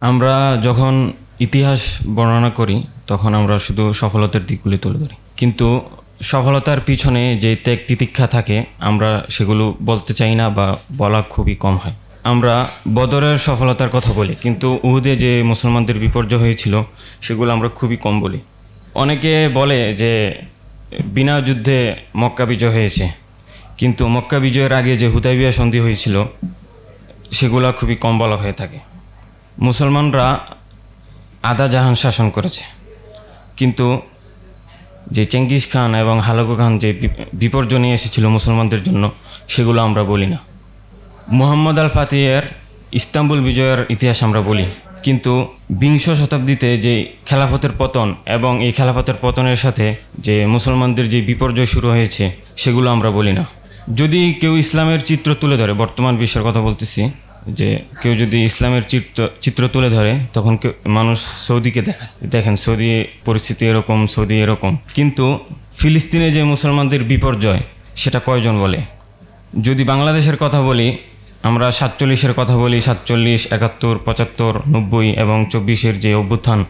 আমরা যখন ইতিহাস বর্ণনা করি, তখন আমরা শুধু সফলতার দিকগুলি তুলে ধরি। কিন্তু সফলতার পিছনে যে ত্যাগ তিতিক্ষা থাকে, আমরা সেগুলো বলতে চাই না বা বলা খুবই কম হয়। আমরা বদরের সফলতার কথা বলি, কিন্তু উহুদে যে মুসলমানদের বিপর্যয় হয়েছিল, সেগুলো আমরা খুবই কম বলি। অনেকে বলে যে, বিনা যুদ্ধে মক্কা বিজয় হয়েছে, কিন্তু মক্কা বিজয়ের আগে যে হুদাইবিয়া সন্ধি হয়েছিল, সেগুলা খুবই কম বলা হয়ে থাকে। মুসলমানরা আদা জাহান শাসন করেছে। কিন্তু যে চেঙ্গিস খান এবং হালাকু খান যে বিপ- বিপর্যয় নিয়ে এসেছিল মুসলমানদের জন্য, সেগুলো আমরা বলি না। মুহাম্মদ আল ফাতিহের ইস্তাম্বুল বিজয়ের ইতিহাস আমরা বলি। কিন্তু বিংশ শতাব্দীতে যে খেলাফতের পতন এবং এই খেলাফতের পতনের সাথে যে মুসলমানদের যে বিপর্যয় শুরু হয়েছে, সেগুলো আমরা বলি না। যদি কেউ ইসলামের চিত্র তুলে ধরে, বর্তমান বিশ্বের কথা বলতেছি যে কেউ যদি ইসলামের চিত্র চিত্র তুলে ধরে, তখন কেউ, মানুষ সৌদিকে দেখায় দেখেন, সৌদি পরিস্থিতি এরকম, সৌদি এরকম। কিন্তু ফিলিস্তিনে যে মুসলমানদের বিপর্যয়, সেটা কয়জন বলে? যদি বাংলাদেশের কথা বলি, আমরা সাতচল্লিশের কথা বলি, সাতচল্লিশ, একাত্তর, পঁচাত্তর, নব্বই এবং চব্বিশের যে অভ্যুত্থান,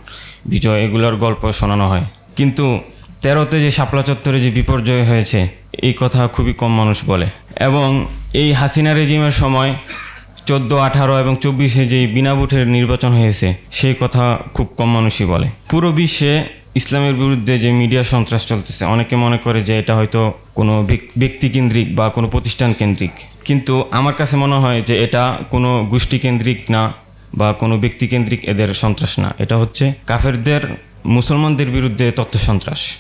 বিজয়, এগুলোর গল্প শোনানো হয়। কিন্তু তেরোতে যে শাপলা চত্বরে যে বিপর্যয় হয়েছে, এই কথা খুবই কম মানুষ বলে। এবং এই হাসিনা রেজিমের সময় চোদ্দ, আঠারো এবং চব্বিশে যে বিনা ভোটের নির্বাচন হয়েছে, সেই কথা খুব কম মানুষই বলে। পুরো বিশ্বে ইসলামের বিরুদ্ধে যে মিডিয়া সন্ত্রাস চলতেছে, অনেকে মনে করে যে এটা হয়তো কোনো ব্যক- ব্যক্তিকেন্দ্রিক বা কোনো প্রতিষ্ঠান কেন্দ্রিক কিন্তু আমার কাছে মনে হয় যে এটা কোনো গোষ্ঠী কেন্দ্রিক না বা কোনো ব্যক্তিকেন্দ্রিক এদের সন্ত্রাস না। এটা হচ্ছে কাফেরদের, মুসলমানদের বিরুদ্ধে তথ্য সন্ত্রাস।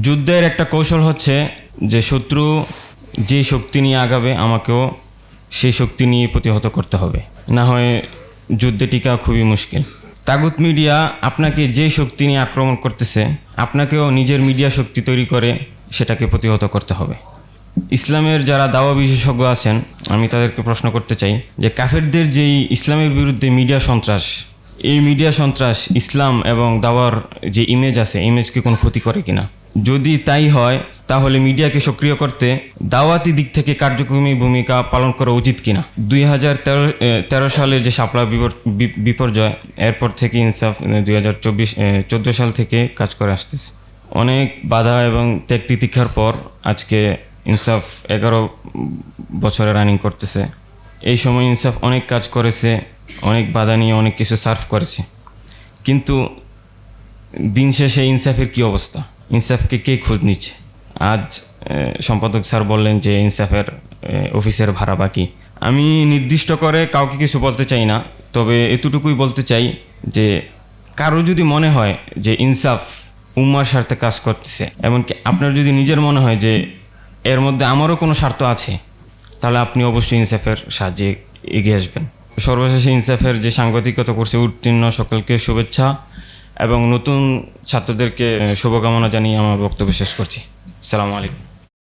যুদ্ধের একটা কৌশল হচ্ছে যে শত্রু যে শক্তি নিয়ে আগাবে, আমাকেও সেই শক্তি নিয়ে প্রতিহত করতে হবে। না হয় যুদ্ধে টিকা খুবই মুশকিল। তাগুত মিডিয়া আপনাকে যে শক্তি নিয়ে আক্রমণ করতেছে, আপনাকেও নিজের মিডিয়া শক্তি তৈরি করে সেটাকে প্রতিহত করতে হবে। ইসলামের যারা দাওয়া বিশেষজ্ঞ আছেন, আমি তাদেরকে প্রশ্ন করতে চাই যে কাফেরদের যেই ইসলামের বিরুদ্ধে মিডিয়া সন্ত্রাস, এই মিডিয়া সন্ত্রাস ইসলাম এবং দাওয়ার যে ইমেজ আছে ইমেজকে কোনো ক্ষতি করে কিনা? যদি তাই হয় তাহলে মিডিয়াকে সক্রিয় করতে দাওয়াতি দিক থেকে কার্যক্রমী ভূমিকা পালন করা উচিত কিনা? দুই হাজার তেরো সালে যে বিপর- বিপর্যয়, এরপর থেকে ইনসাফ দুই হাজার চব্বিশ চোদ্দ সাল থেকে কাজ করে আসতেছে। অনেক বাধা এবং ত্যাগ তিতিক্ষার পর আজকে ইনসাফ এগারো বছরে রানিং করতেছে। এই সময় ইনসাফ অনেক কাজ করেছে, অনেক বাধা নিয়ে অনেক কিছু সার্ভ করেছে। কিন্তু দিন শেষে ইনসাফের কি অবস্থা? ইনসাফকে কে খোঁজ নিচ্ছে? আজ সম্পাদক স্যার বললেন যে ইনসাফের অফিসের ভাড়া বাকি। আমি নির্দিষ্ট করে কাউকে কিছু বলতে চাই না, তবে এতটুকুই বলতে চাই যে কারও যদি মনে হয় যে ইনসাফ উম্মার স্বার্থে কাজ করতেছে, এমনকি আপনার যদি নিজের মনে হয় যে এর মধ্যে আমারও কোনো স্বার্থ আছে, তাহলে আপনি অবশ্যই ইনসাফের সাহায্যে এগিয়ে আসবেন। সর্বশেষে ইনসাফের যে সাংবাদিকতা করছে, উত্তীর্ণ সকলকে শুভেচ্ছা এবং নতুন ছাত্রদেরকে শুভকামনা জানিয়ে আমার বক্তব্য শেষ করছি। السلام عليكم.